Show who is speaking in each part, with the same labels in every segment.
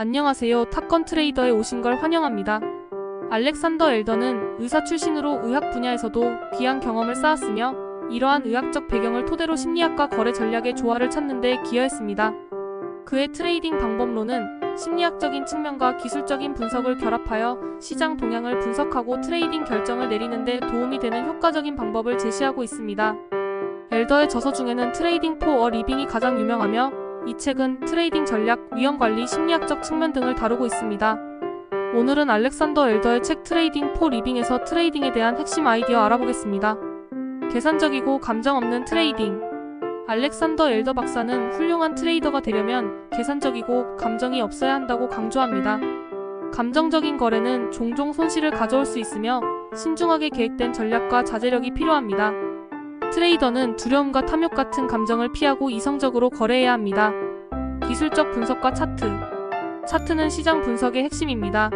Speaker 1: 안녕하세요. 탑건 트레이더에 오신 걸 환영합니다. 알렉산더 엘더는 의사 출신으로 의학 분야에서도 귀한 경험을 쌓았으며 이러한 의학적 배경을 토대로 심리학과 거래 전략의 조화를 찾는 데 기여했습니다. 그의 트레이딩 방법론은 심리학적인 측면과 기술적인 분석을 결합하여 시장 동향을 분석하고 트레이딩 결정을 내리는 데 도움이 되는 효과적인 방법을 제시하고 있습니다. 엘더의 저서 중에는 트레이딩 포어 리빙이 가장 유명하며 이 책은 트레이딩 전략, 위험 관리, 심리학적 측면 등을 다루고 있습니다. 오늘은 알렉산더 엘더의 책 트레이딩 포 리빙에서 트레이딩에 대한 핵심 아이디어 알아보겠습니다. 계산적이고 감정 없는 트레이딩. 알렉산더 엘더 박사는 훌륭한 트레이더가 되려면 계산적이고 감정이 없어야 한다고 강조합니다. 감정적인 거래는 종종 손실을 가져올 수 있으며 신중하게 계획된 전략과 자제력이 필요합니다. 트레이더는 두려움과 탐욕 같은 감정을 피하고 이성적으로 거래해야 합니다. 기술적 분석과 차트. 차트는 시장 분석의 핵심입니다.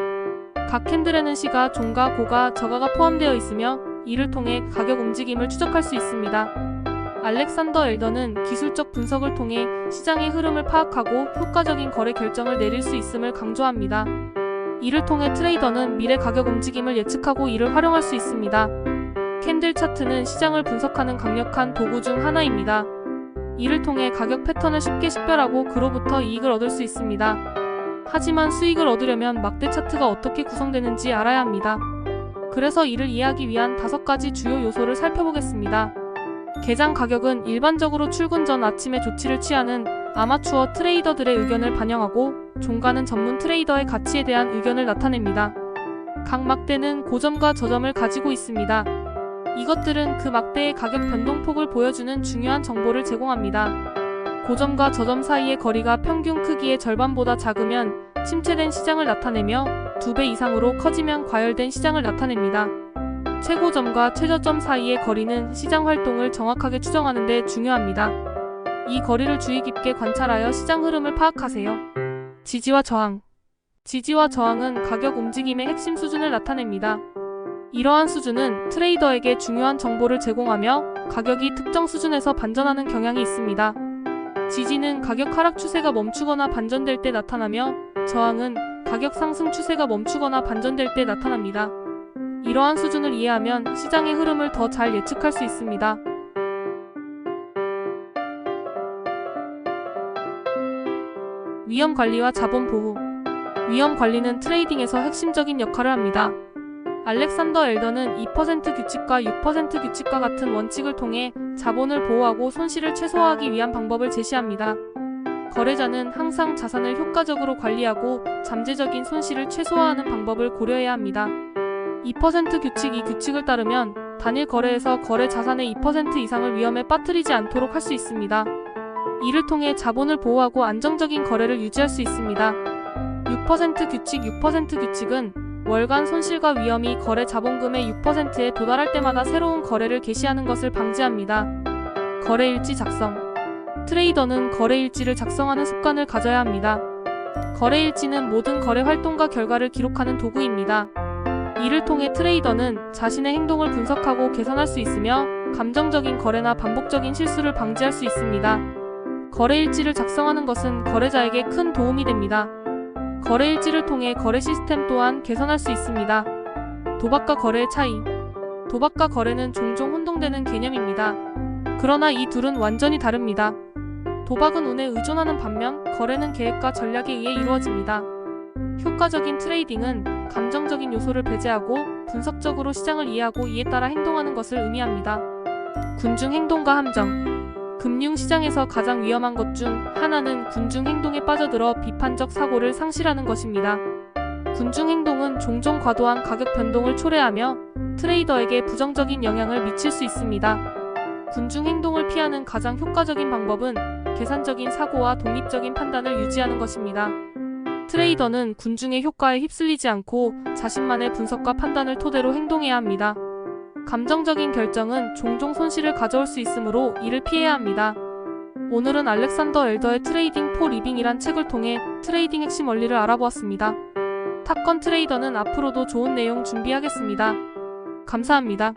Speaker 1: 각 캔들에는 시가, 종가, 고가, 저가가 포함되어 있으며 이를 통해 가격 움직임을 추적할 수 있습니다. 알렉산더 엘더는 기술적 분석을 통해 시장의 흐름을 파악하고 효과적인 거래 결정을 내릴 수 있음을 강조합니다. 이를 통해 트레이더는 미래 가격 움직임을 예측하고 이를 활용할 수 있습니다. 캔들 차트는 시장을 분석하는 강력한 도구 중 하나입니다. 이를 통해 가격 패턴을 쉽게 식별하고 그로부터 이익을 얻을 수 있습니다. 하지만 수익을 얻으려면 막대 차트가 어떻게 구성되는지 알아야 합니다. 그래서 이를 이해하기 위한 다섯 가지 주요 요소를 살펴보겠습니다. 개장 가격은 일반적으로 출근 전 아침에 조치를 취하는 아마추어 트레이더들의 의견을 반영하고 종가는 전문 트레이더의 가치에 대한 의견을 나타냅니다. 각 막대는 고점과 저점을 가지고 있습니다. 이것들은 그 막대의 가격 변동폭을 보여주는 중요한 정보를 제공합니다. 고점과 저점 사이의 거리가 평균 크기의 절반보다 작으면 침체된 시장을 나타내며 두 배 이상으로 커지면 과열된 시장을 나타냅니다. 최고점과 최저점 사이의 거리는 시장 활동을 정확하게 추정하는 데 중요합니다. 이 거리를 주의 깊게 관찰하여 시장 흐름을 파악하세요. 지지와 저항. 지지와 저항은 가격 움직임의 핵심 수준을 나타냅니다. 이러한 수준은 트레이더에게 중요한 정보를 제공하며 가격이 특정 수준에서 반전하는 경향이 있습니다. 지지는 가격 하락 추세가 멈추거나 반전될 때 나타나며 저항은 가격 상승 추세가 멈추거나 반전될 때 나타납니다. 이러한 수준을 이해하면 시장의 흐름을 더 잘 예측할 수 있습니다. 위험 관리와 자본 보호. 위험 관리는 트레이딩에서 핵심적인 역할을 합니다. 알렉산더 엘더는 2% 규칙과 6% 규칙과 같은 원칙을 통해 자본을 보호하고 손실을 최소화하기 위한 방법을 제시합니다. 거래자는 항상 자산을 효과적으로 관리하고 잠재적인 손실을 최소화하는 방법을 고려해야 합니다. 2% 규칙 이 규칙을 따르면 단일 거래에서 거래 자산의 2% 이상을 위험에 빠뜨리지 않도록 할 수 있습니다. 이를 통해 자본을 보호하고 안정적인 거래를 유지할 수 있습니다. 6% 규칙 6% 규칙은 월간 손실과 위험이 거래 자본금의 6%에 도달할 때마다 새로운 거래를 개시하는 것을 방지합니다. 거래일지 작성 트레이더는 거래일지를 작성하는 습관을 가져야 합니다. 거래일지는 모든 거래 활동과 결과를 기록하는 도구입니다. 이를 통해 트레이더는 자신의 행동을 분석하고 개선할 수 있으며 감정적인 거래나 반복적인 실수를 방지할 수 있습니다. 거래일지를 작성하는 것은 거래자에게 큰 도움이 됩니다. 거래 일지를 통해 거래 시스템 또한 개선할 수 있습니다. 도박과 거래의 차이. 도박과 거래는 종종 혼동되는 개념입니다. 그러나 이 둘은 완전히 다릅니다. 도박은 운에 의존하는 반면 거래는 계획과 전략에 의해 이루어집니다. 효과적인 트레이딩은 감정적인 요소를 배제하고 분석적으로 시장을 이해하고 이에 따라 행동하는 것을 의미합니다. 군중 행동과 함정. 금융 시장에서 가장 위험한 것 중 하나는 군중 행동에 빠져들어 비판적 사고를 상실하는 것입니다. 군중 행동은 종종 과도한 가격 변동을 초래하며 트레이더에게 부정적인 영향을 미칠 수 있습니다. 군중 행동을 피하는 가장 효과적인 방법은 계산적인 사고와 독립적인 판단을 유지하는 것입니다. 트레이더는 군중의 효과에 휩쓸리지 않고 자신만의 분석과 판단을 토대로 행동해야 합니다. 감정적인 결정은 종종 손실을 가져올 수 있으므로 이를 피해야 합니다. 오늘은 알렉산더 엘더의 트레이딩 포 리빙이란 책을 통해 트레이딩 핵심 원리를 알아보았습니다. 탑건 트레이더는 앞으로도 좋은 내용 준비하겠습니다. 감사합니다.